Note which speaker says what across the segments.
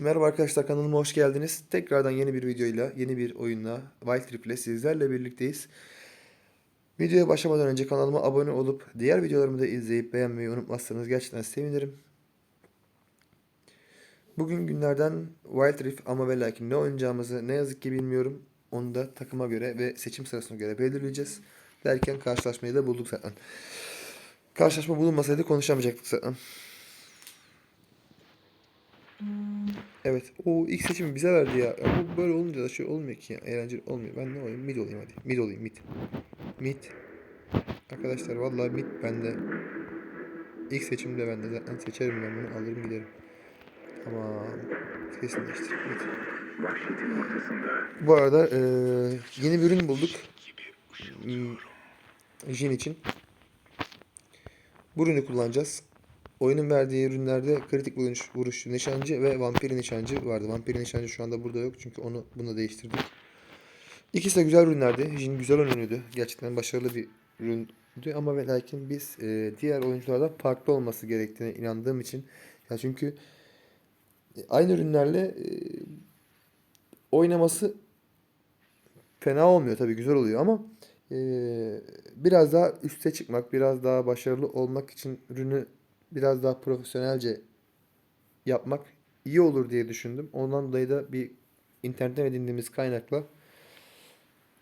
Speaker 1: Merhaba arkadaşlar kanalıma hoş geldiniz. Tekrardan yeni bir videoyla, yeni bir oyunla Wild Rift ile sizlerle birlikteyiz. Videoya başlamadan önce kanalıma abone olup diğer videolarımı da izleyip beğenmeyi unutmazsanız gerçekten sevinirim. Bugün günlerden Wild Rift ama ve lakin ne oynayacağımızı ne yazık ki bilmiyorum. Onu da takıma göre ve seçim sırasına göre belirleyeceğiz. Derken karşılaşmayı da bulduk zaten. Karşılaşma bulunmasaydı konuşamayacaktık zaten. Evet. O ilk seçimi bize verdi ya. ya. Bu böyle olunca da şey olmuyor ki ya. Eğlenceli olmuyor. Ben ne olayım? Mid olayım hadi. Mid olayım mid. Mid. Arkadaşlar vallahi mid bende. İlk seçim de bende. Zaten seçerim ben bunu. Alırım giderim. Tamam. Kesinleştir. Mid. Bu arada eee, yeni bir ürün bulduk. Hmm, Jin için. Bu ürünü kullanacağız. Oyunun verdiği ürünlerde kritik vuruş, vuruş nişancı ve vampir nişancı vardı. Vampir nişancı şu anda burada yok çünkü onu bunu değiştirdik. İkisi de güzel ürünlerdi. Jin güzel ürünüydü. Gerçekten başarılı bir üründü ama ve lakin biz e, diğer oyunculardan farklı olması gerektiğine inandığım için ya çünkü aynı ürünlerle e, oynaması fena olmuyor tabii güzel oluyor ama e, biraz daha üste çıkmak, biraz daha başarılı olmak için ürünü biraz daha profesyonelce yapmak iyi olur diye düşündüm. Ondan dolayı da bir internetten edindiğimiz kaynakla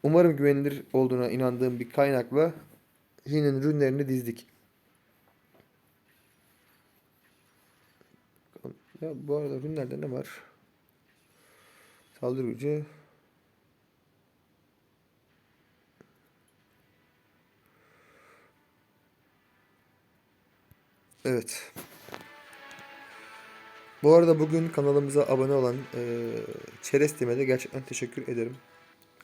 Speaker 1: umarım güvenilir olduğuna inandığım bir kaynakla Jin'in ürünlerini dizdik. Ya bu arada ürünlerde ne var? Saldırı gücü. Evet. Bu arada bugün kanalımıza abone olan e, Çerez Temel'e gerçekten teşekkür ederim.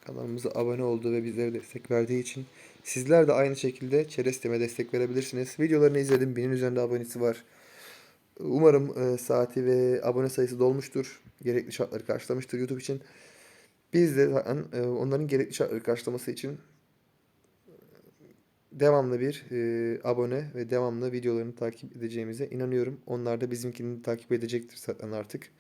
Speaker 1: Kanalımıza abone olduğu ve bizlere destek verdiği için. Sizler de aynı şekilde Çerez Temel'e destek verebilirsiniz. Videolarını izledim. Binin üzerinde abonesi var. Umarım e, saati ve abone sayısı dolmuştur. Gerekli şartları karşılamıştır YouTube için. Biz de zaten e, onların gerekli şartları karşılaması için devamlı bir e, abone ve devamlı videolarını takip edeceğimize inanıyorum. Onlar da bizimkini takip edecektir zaten artık.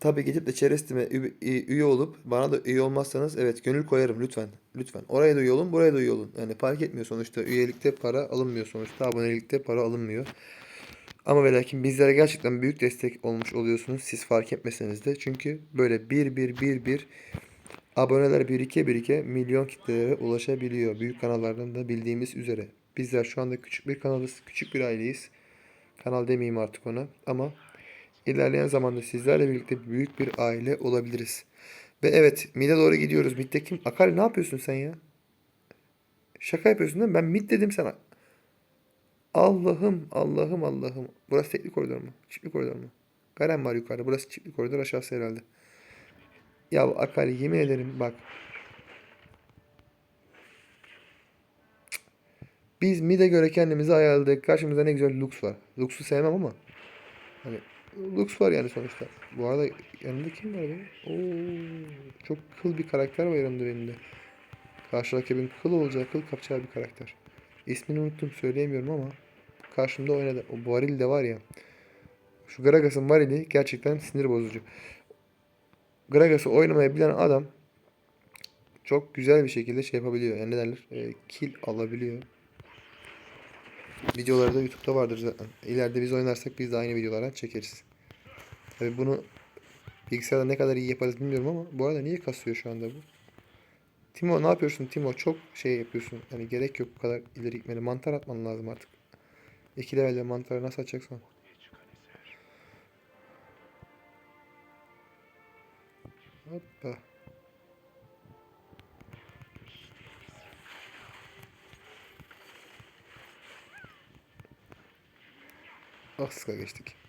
Speaker 1: Tabii gidip de ü- üye olup bana da üye olmazsanız evet gönül koyarım lütfen. Lütfen. Oraya da üye olun, buraya da üye olun. Yani fark etmiyor sonuçta. Üyelikte para alınmıyor sonuçta. Abonelikte para alınmıyor. Ama ve lakin bizlere gerçekten büyük destek olmuş oluyorsunuz. Siz fark etmeseniz de. Çünkü böyle bir bir bir bir aboneler birike birike milyon kitlelere ulaşabiliyor. Büyük kanallardan da bildiğimiz üzere. Bizler şu anda küçük bir kanalız. Küçük bir aileyiz. Kanal demeyeyim artık ona. Ama ilerleyen zamanda sizlerle birlikte büyük bir aile olabiliriz. Ve evet mid'e doğru gidiyoruz. Mid'de kim? Akari ne yapıyorsun sen ya? Şaka yapıyorsun değil mi? Ben mid dedim sana. Allah'ım, Allah'ım, Allah'ım. Burası tekli koridor mu? Çiftli koridor mu? Garen var yukarıda. Burası çiftli koridor aşağısı herhalde. Ya Akari yemin ederim bak. Biz mid'e göre kendimizi ayarladık. Karşımızda ne güzel Lux var. Lux'u sevmem ama. Hani Lux var yani sonuçta. Bu arada yanında kim var benim? Oo, çok kıl bir karakter var yanımda benim de. Karşı rakibin kıl olacağı, kıl kapacağı bir karakter. İsmini unuttum söyleyemiyorum ama karşımda oynadı. O varil de var ya. Şu Gragas'ın varili gerçekten sinir bozucu. Gragas'ı oynamayı bilen adam çok güzel bir şekilde şey yapabiliyor. Yani ne derler? E, kill alabiliyor. Videoları da YouTube'da vardır zaten. İleride biz oynarsak biz de aynı videolardan çekeriz. Tabii bunu bilgisayarda ne kadar iyi yaparız bilmiyorum ama bu arada niye kasıyor şu anda bu? Timo ne yapıyorsun Timo? Çok şey yapıyorsun. Hani gerek yok bu kadar ileri gitmeni. Mantar atman lazım artık. İki levelde mantarı nasıl atacaksan. Hoppa. Ah sıka geçtik.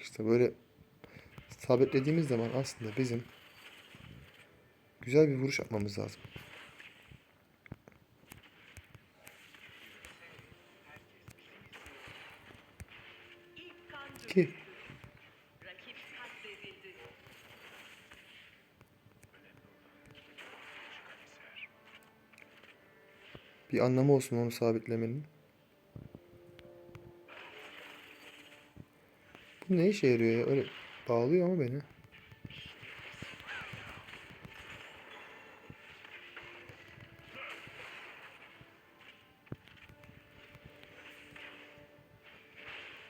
Speaker 1: İşte böyle sabitlediğimiz zaman aslında bizim güzel bir vuruş atmamız lazım. Ki bir anlamı olsun onu sabitlemenin. Ne işe yarıyor ya? Öyle bağlıyor ama beni.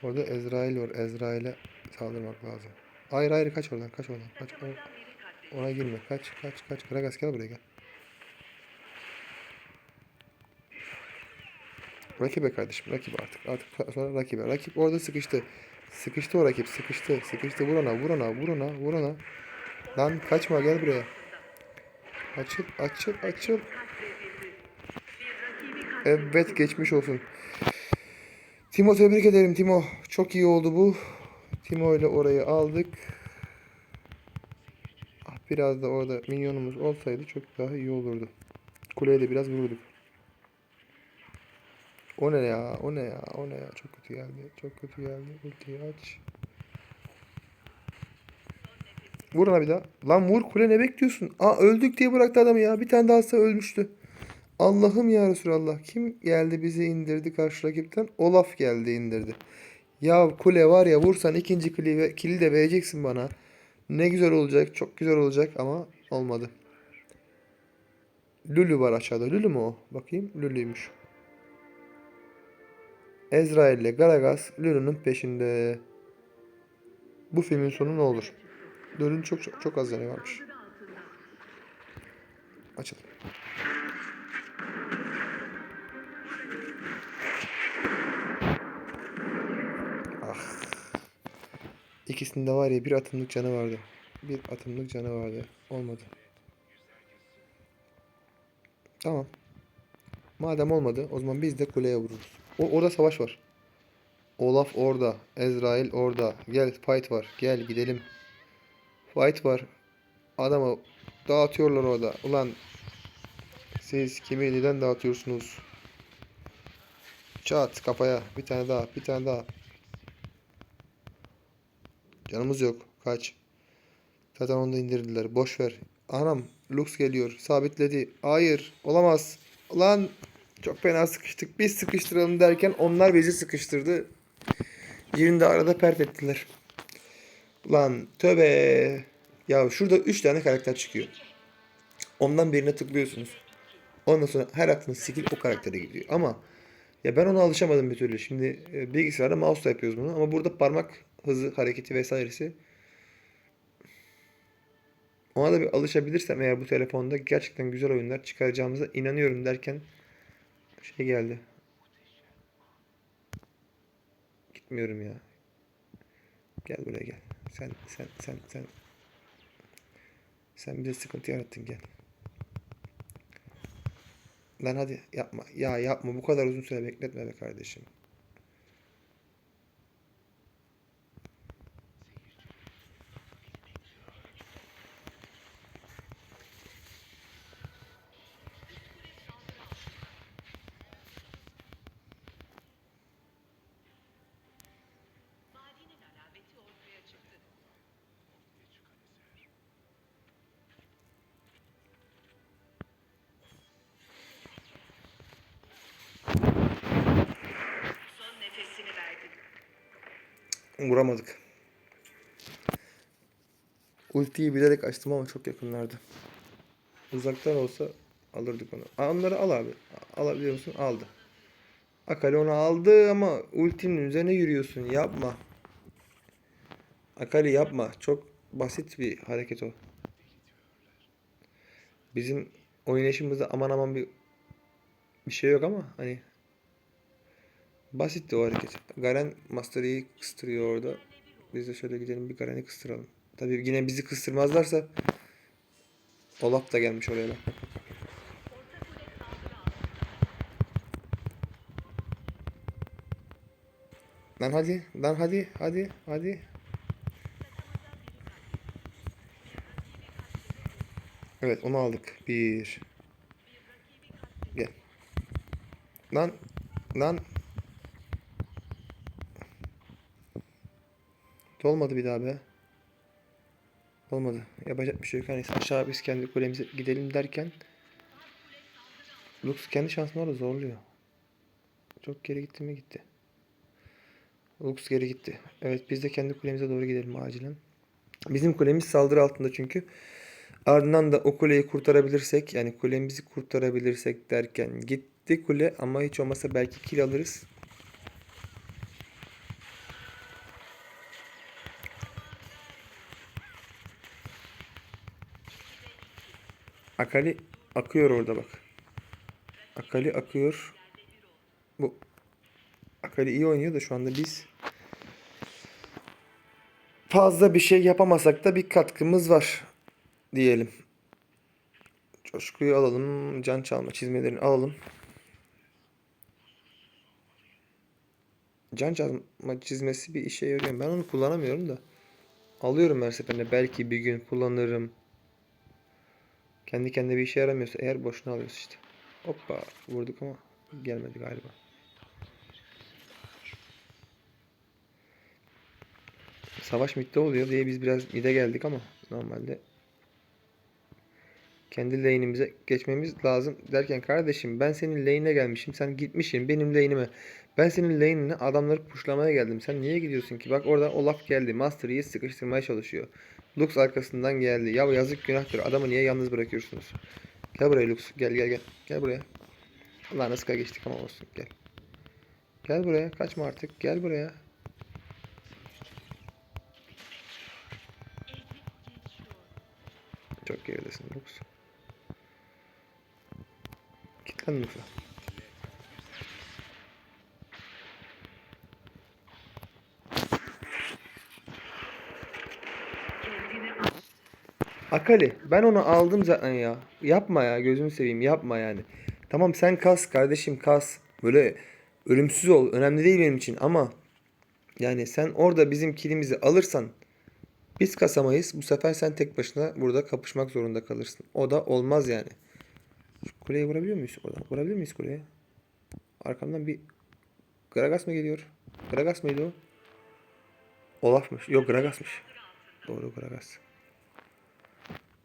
Speaker 1: Orada Ezrail var. Ezrail'e saldırmak lazım. Hayır hayır kaç oradan kaç oradan kaç. Ona girme. Kaç kaç kaç. Gragas gel buraya gel. Rakibe kardeşim. Rakip artık. Artık sonra rakibe. Rakip orada sıkıştı. Sıkıştı o rakip. Sıkıştı. Sıkıştı. Vur ona. Vur ona. Vur ona. Vur ona. Lan kaçma gel buraya. Açıl. Açıl. Açıl. Evet geçmiş olsun. Timo tebrik ederim Timo. Çok iyi oldu bu. Timo ile orayı aldık. Ah, biraz da orada minyonumuz olsaydı çok daha iyi olurdu. Kuleye de biraz vururduk. O ne ya? O ne ya? O ne ya? Çok kötü geldi. Çok kötü geldi. Ultiyi aç. Vur ona bir daha. Lan vur kule ne bekliyorsun? Aa öldük diye bıraktı adamı ya. Bir tane daha olsa ölmüştü. Allah'ım ya Resulallah. Kim geldi bizi indirdi karşı rakipten? Olaf geldi indirdi. Ya kule var ya vursan ikinci kili, kili de vereceksin bana. Ne güzel olacak. Çok güzel olacak ama olmadı. Lulu var aşağıda. Lulu mu o? Bakayım. Lulu'ymuş. Ezrail ile Garagas Lulu'nun peşinde. Bu filmin sonu ne olur? Lulu'nun çok çok, çok az canı varmış. Açalım. Ah. İkisinde var ya bir atımlık canı vardı. Bir atımlık canı vardı. Olmadı. Tamam. Madem olmadı o zaman biz de kuleye vururuz. O, orada savaş var. Olaf orada. Ezrail orada. Gel fight var. Gel gidelim. Fight var. Adamı dağıtıyorlar orada. Ulan siz kimi neden dağıtıyorsunuz? Çat kafaya. Bir tane daha. Bir tane daha. Canımız yok. Kaç. Zaten onu da indirdiler. Boş ver. Anam. Lux geliyor. Sabitledi. Hayır. Olamaz. Ulan çok fena sıkıştık. Biz sıkıştıralım derken onlar bizi sıkıştırdı. Yerini de arada perf ettiler. Ulan tövbe. Ya şurada 3 tane karakter çıkıyor. Ondan birine tıklıyorsunuz. Ondan sonra her attığınız skill o karaktere gidiyor. Ama ya ben ona alışamadım bir türlü. Şimdi e, bilgisayarda mouse'la yapıyoruz bunu. Ama burada parmak hızı, hareketi vesairesi. Ona da bir alışabilirsem eğer bu telefonda gerçekten güzel oyunlar çıkaracağımıza inanıyorum derken şey geldi. Gitmiyorum ya. Gel buraya gel. Sen sen sen sen sen bize sıkıntı yarattın gel. Lan hadi yapma. Ya yapma. Bu kadar uzun süre bekletme be kardeşim. Vuramadık. Ultiyi bilerek açtım ama çok yakınlardı. Uzaktan olsa alırdık onu. Onları al abi. Alabiliyor musun? Aldı. Akali onu aldı ama ultinin üzerine yürüyorsun. Yapma. Akali yapma. Çok basit bir hareket o. Bizim oynayışımızda aman aman bir bir şey yok ama hani Basitti o hareket. Garen Master'ı kıstırıyor orada. Biz de şöyle gidelim bir Garen'i kıstıralım. Tabi yine bizi kıstırmazlarsa Olap da gelmiş oraya da. Lan hadi, lan hadi, hadi, hadi. Evet onu aldık. Bir. Gel. Lan, lan Olmadı bir daha be. Olmadı. Yapacak bir şey yok. Hani aşağı biz kendi kulemize gidelim derken Lux kendi şansını orada zorluyor. Çok geri gitti mi gitti. Lux geri gitti. Evet biz de kendi kulemize doğru gidelim acilen. Bizim kulemiz saldırı altında çünkü. Ardından da o kuleyi kurtarabilirsek yani kulemizi kurtarabilirsek derken gitti kule ama hiç olmazsa belki kill alırız. Akali akıyor orada bak. Akali akıyor. Bu Akali iyi oynuyor da şu anda biz fazla bir şey yapamasak da bir katkımız var diyelim. Coşkuyu alalım. Can çalma çizmelerini alalım. Can çalma çizmesi bir işe yarıyor. Ben onu kullanamıyorum da. Alıyorum her seferinde. Belki bir gün kullanırım. Kendi kendine bir işe yaramıyorsa eğer boşuna alıyoruz işte. Hoppa vurduk ama gelmedi galiba. Savaş midde oluyor diye biz biraz mide geldik ama normalde kendi lane'imize geçmemiz lazım derken kardeşim ben senin lane'ine gelmişim sen gitmişsin benim lane'ime. Ben senin lane'ine adamları pushlamaya geldim. Sen niye gidiyorsun ki? Bak orada Olaf geldi. Master Yi sıkıştırmaya çalışıyor. Lux arkasından geldi. Ya yazık günahtır. Adamı niye yalnız bırakıyorsunuz? Gel buraya Lux. Gel gel gel. Gel buraya. Allah nasıl geçtik ama olsun. Gel. Gel buraya. Kaçma artık. Gel buraya. Çok geridesin Lux. Git lan Lux'a. Akali ben onu aldım zaten ya. Yapma ya gözümü seveyim yapma yani. Tamam sen kas kardeşim kas. Böyle ölümsüz ol. Önemli değil benim için ama yani sen orada bizim kilimizi alırsan biz kasamayız. Bu sefer sen tek başına burada kapışmak zorunda kalırsın. O da olmaz yani. Şu kuleye vurabiliyor muyuz oradan? Vurabilir miyiz kuleye? Arkamdan bir Gragas mı geliyor? Gragas mıydı o? Olaf'mış. Yok Gragas'mış. Doğru Gragas.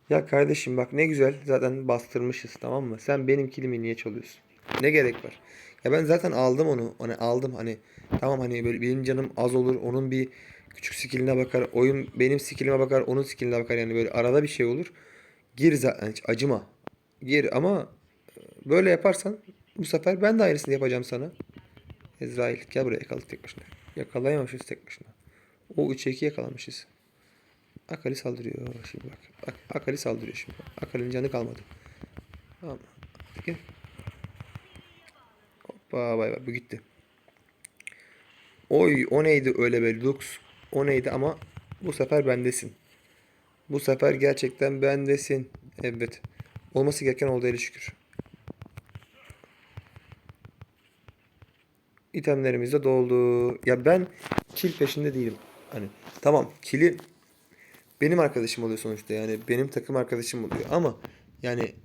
Speaker 1: Ya kardeşim bak ne güzel zaten bastırmışız tamam mı? Sen benim kilimi niye çalıyorsun? Ne gerek var? Ya ben zaten aldım onu. Hani aldım hani tamam hani böyle benim canım az olur. Onun bir küçük skilline bakar. Oyun benim skillime bakar. Onun skilline bakar. Yani böyle arada bir şey olur. Gir zaten hiç acıma. Gir ama e, böyle yaparsan bu sefer ben de aynısını yapacağım sana. Ezrail gel buraya yakaladık tek başına. Yakalayamamışız tek başına. O 3'e 2 yakalamışız. Akali saldırıyor şimdi bak. Ak- Akali saldırıyor şimdi. Akali'nin canı kalmadı. Tamam. Gel. Hoppa bay bay bu gitti. Oy o neydi öyle be Lux. O neydi ama bu sefer bendesin. Bu sefer gerçekten bendesin. Evet. Olması gereken oldu eli şükür. İtemlerimiz de doldu. Ya ben kill peşinde değilim. Hani tamam kill'i benim arkadaşım oluyor sonuçta yani benim takım arkadaşım oluyor ama yani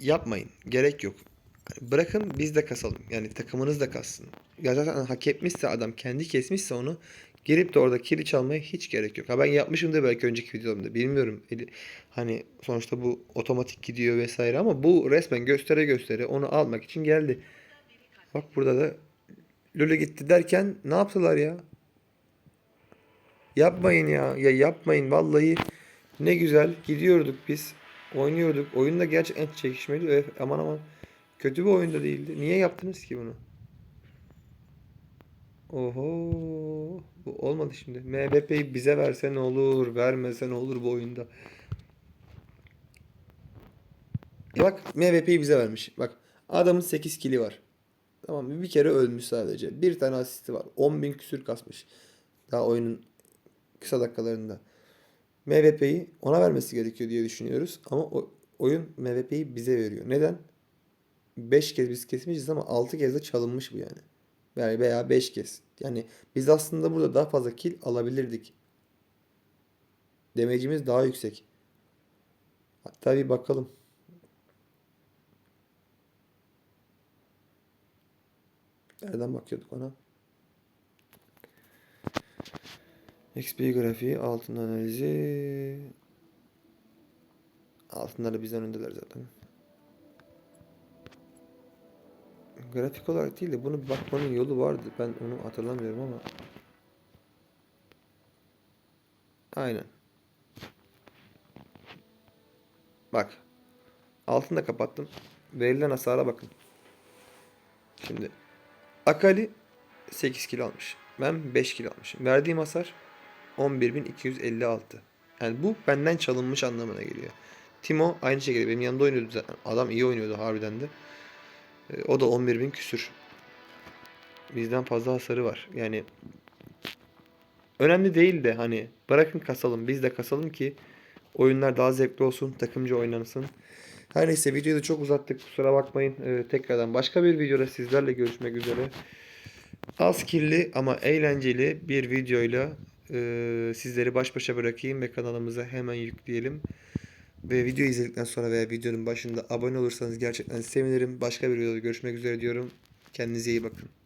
Speaker 1: yapmayın gerek yok. Bırakın biz de kasalım yani takımınız da kassın. Ya zaten hak etmişse adam kendi kesmişse onu gelip de orada kili çalmaya hiç gerek yok. Ha ben yapmışım da belki önceki videomda bilmiyorum. Hani sonuçta bu otomatik gidiyor vesaire ama bu resmen göstere göstere onu almak için geldi. Bak burada da Lule gitti derken ne yaptılar ya? Yapmayın ya. Ya yapmayın vallahi. Ne güzel gidiyorduk biz. Oynuyorduk. Oyun da gerçekten çekişmeli. Öf, aman aman. Kötü bir oyunda değildi. Niye yaptınız ki bunu? Oho. Bu olmadı şimdi. MVP'yi bize verse ne olur, vermese ne olur bu oyunda. Ya bak MVP'yi bize vermiş. Bak adamın 8 kili var. Tamam mı? Bir kere ölmüş sadece. Bir tane asisti var. 10.000 küsür kasmış. Daha oyunun kısa dakikalarında. MVP'yi ona vermesi gerekiyor diye düşünüyoruz. Ama o, oyun MVP'yi bize veriyor. Neden? 5 kez biz kesmişiz ama 6 kez de çalınmış bu yani. Yani veya 5 kez. Yani biz aslında burada daha fazla kill alabilirdik. Demecimiz daha yüksek. Hatta bir bakalım. Nereden bakıyorduk ona? XP grafiği, altın analizi. Altınları bizden öndeler zaten. Grafik olarak değil de bunu bakmanın yolu vardı. Ben onu hatırlamıyorum ama. Aynen. Bak. Altını da kapattım. Verilen hasara bakın. Şimdi Akali 8 kilo almış. Ben 5 kilo almışım. Verdiğim hasar 11.256. Yani bu benden çalınmış anlamına geliyor. Timo aynı şekilde benim yanında oynuyordu zaten. Adam iyi oynuyordu harbiden de. Ee, O da 11.000 küsür. Bizden fazla hasarı var. Yani önemli değil de hani bırakın kasalım biz de kasalım ki oyunlar daha zevkli olsun, takımcı oynansın. Her neyse videoyu da çok uzattık kusura bakmayın. Ee, tekrardan başka bir videoda sizlerle görüşmek üzere. Az kirli ama eğlenceli bir videoyla e, sizleri baş başa bırakayım ve kanalımıza hemen yükleyelim. Ve video izledikten sonra veya videonun başında abone olursanız gerçekten sevinirim. Başka bir videoda görüşmek üzere diyorum. Kendinize iyi bakın.